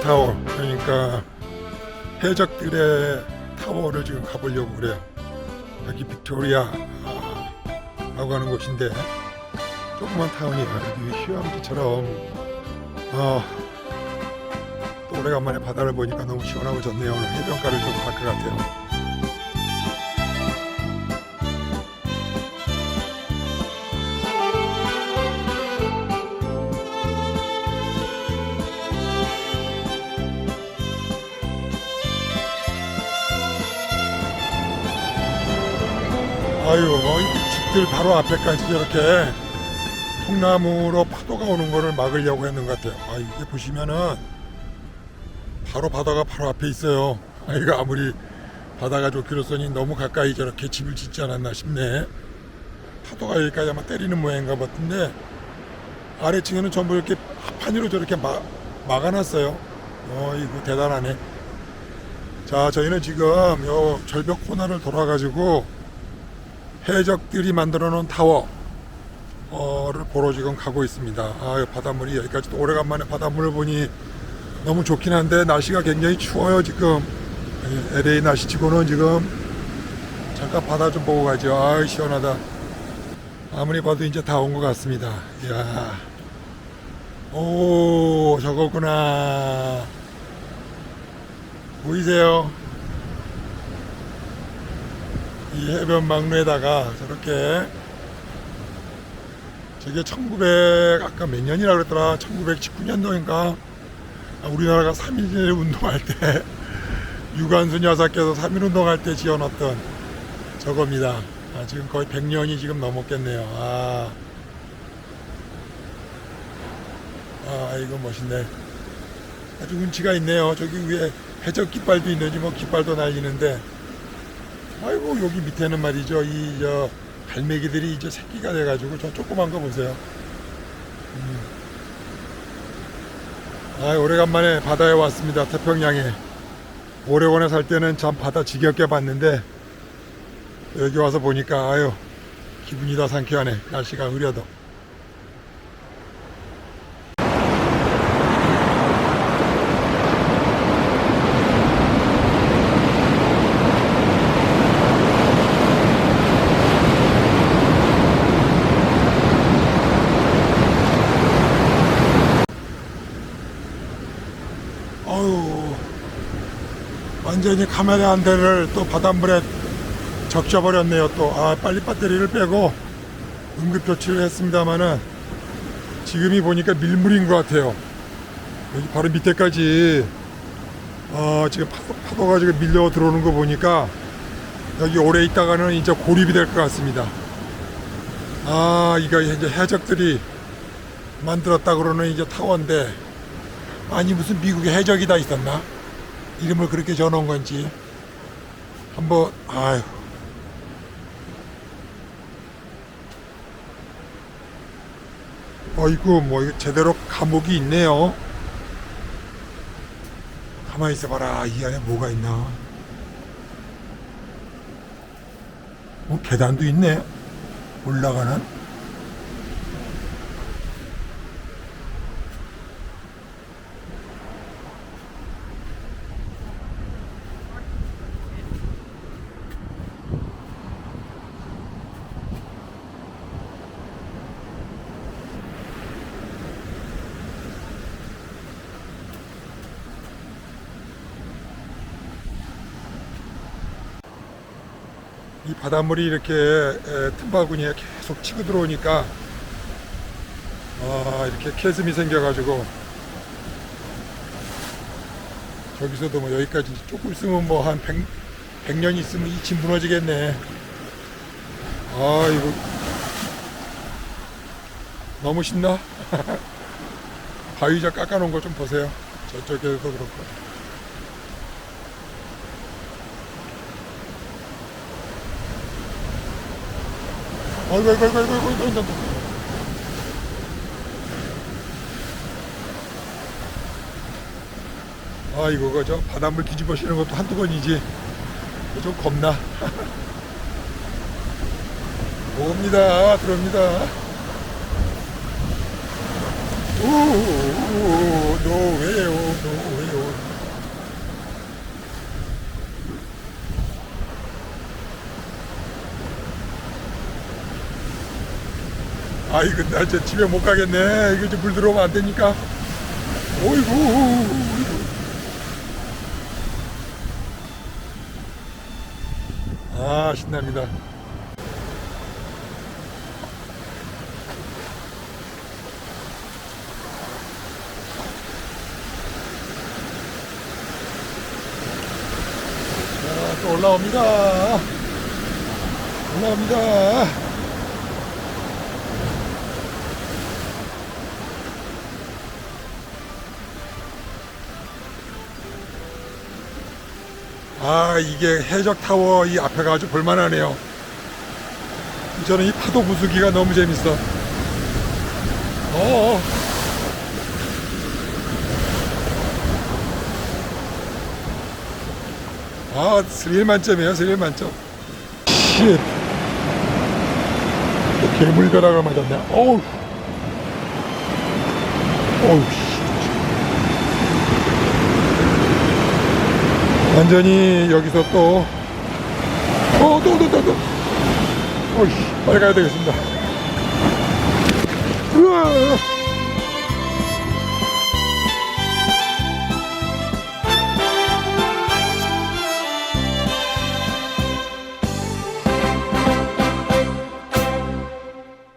타워 그러니까 해적들의 타워를 지금 가보려고 그래요. 여기 빅토리아 아, 라고 하는 곳인데 조그만 타운이에요. 여기 휴양지처럼 어, 또 오래간만에 바다를 보니까 너무 시원하고 좋네요. 오늘 해변가를 좀 갈 것 같아요. 아유, 집들 바로 앞에까지 저렇게 통나무로 파도가 오는 거를 막으려고 했는 것 같아요. 아, 이게 보시면은 바로 바다가 바로 앞에 있어요. 아, 이거 아무리 바다가 좋기로서니 너무 가까이 저렇게 집을 짓지 않았나 싶네. 파도가 여기까지 아마 때리는 모양인가 같은데 아래층에는 전부 이렇게 판으로 저렇게 막, 막아놨어요. 어, 이거 대단하네. 자, 저희는 지금 요 절벽 코너를 돌아가지고 해적들이 만들어 놓은 타워를 보러 지금 가고 있습니다. 아, 바닷물이 여기까지 또 오래간만에 바닷물을 보니 너무 좋긴 한데 날씨가 굉장히 추워요 지금. 예, LA 날씨 치고는 지금 잠깐 바다 좀 보고 가죠. 아, 시원하다. 아무리 봐도 이제 다 온 것 같습니다. 이야. 오, 저거구나. 보이세요? 이 해변 막루에다가 저렇게 저게 1900 아까 몇 년이라 그랬더라? 1919년도인가? 우리나라가 3.1 운동할 때 유관순 여사께서 3.1 운동할 때 지어놨던 저겁니다. 아, 지금 거의 100년이 지금 넘었겠네요. 아, 아 이거 멋있네. 아주 운치가 있네요. 저기 위에 해적 깃발도 있는지 뭐 깃발도 날리는데 아이고 여기 밑에는 말이죠 이 저 갈매기들이 이제 새끼가 돼가지고 저 조그만 거 보세요. 음. 아 오래간만에 바다에 왔습니다 태평양에 오레곤에 살 때는 참 바다 지겹게 봤는데 여기 와서 보니까 아유 기분이 다 상쾌하네 날씨가 흐려도. 어유 완전히 카메라 한 대를 또 바닷물에 적셔버렸네요. 또 아 빨리 배터리를 빼고 응급 조치를 했습니다마는 지금이 보니까 밀물인 것 같아요. 여기 바로 밑에까지 어, 지금 파도, 파도 가 지금 밀려 들어오는 거 보니까 여기 오래 있다가는 이제 고립이 될 것 같습니다. 아 이거 이제 해적들이 만들었다 그러는 이제 타워인데 아니 무슨 미국에 해적이 다 있었나? 이름을 그렇게 줘놓은 건지. 한번 아유 어이구 뭐 이거 제대로 감옥이 있네요. 가만히 있어봐라. 이 안에 뭐가 있나. 뭐 계단도 있네. 올라가는 이 바닷물이 이렇게 에, 틈바구니에 계속 치고 들어오니까 아 이렇게 캐슴이 생겨가지고 저기서도 뭐 여기까지 조금 있으면 뭐 한 100, 100년 있으면 이 집 무너지겠네. 아 이거. 너무 신나? 바위자 깎아놓은 거 좀 보세요. 저쪽에도 그렇고 아이고 아이고 아이고 아이고 아이고 아이고. 아이고 아이고 그저 바닷물 뒤집어쓰는 것도 한두 번이지. 좀 겁나. 옵니다. 들어옵니다. 오, 노웨요, 아이, 근데 나 집에 못 가겠네. 이거 이제 물 들어오면 안 되니까. 어이구. 아, 신납니다. 자, 또 올라옵니다. 올라옵니다. 아, 이게 해적 타워 이 앞에가 아주 볼만하네요. 저는 이 파도 부수기가 너무 재밌어. 어. 아, 스릴 만점이에요, 스릴 만점. 쉣. 또 괴물 벼락을 맞았네. 어우. 어우, 씨. 완전히 여기서 또, 어, 또, 또, 또, 또. 어이씨, 빨리 가야 되겠습니다. 우와.